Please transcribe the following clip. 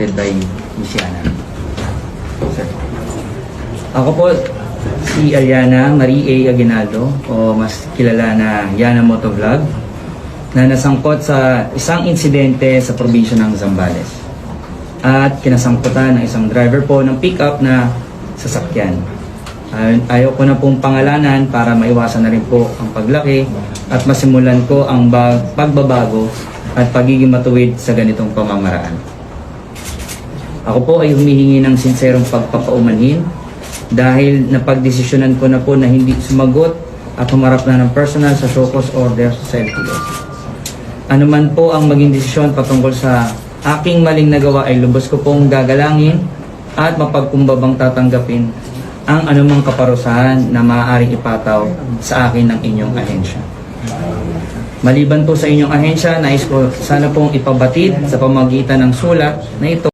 Led by Miss Yana. Ako po si Ariana Marie A. Aguinaldo o mas kilala na Yana Motovlog na nasangkot sa isang insidente sa probinsya ng Zambales at kinasangkutan ng isang driver po ng pickup na sasakyan. Ay- Ayaw ko na pong pangalanan para maiwasan na rin po ang paglaki at masimulan ko ang ba- pagbabago at pagiging matuwid sa ganitong pamamaraan. Ako po ay humihingi ng sinserong pagpapaumanhin dahil napagdesisyonan ko na po na hindi sumagot at humarap na ng personal sa show cause order sa LTO. Ano man po ang maging desisyon patungkol sa aking maling nagawa ay lubos ko pong gagalangin at mapagkumbabang tatanggapin ang anumang kaparusahan na maaaring ipataw sa akin ng inyong ahensya. Maliban po sa inyong ahensya, nais ko sana pong ipabatid sa pamagitan ng sulat na ito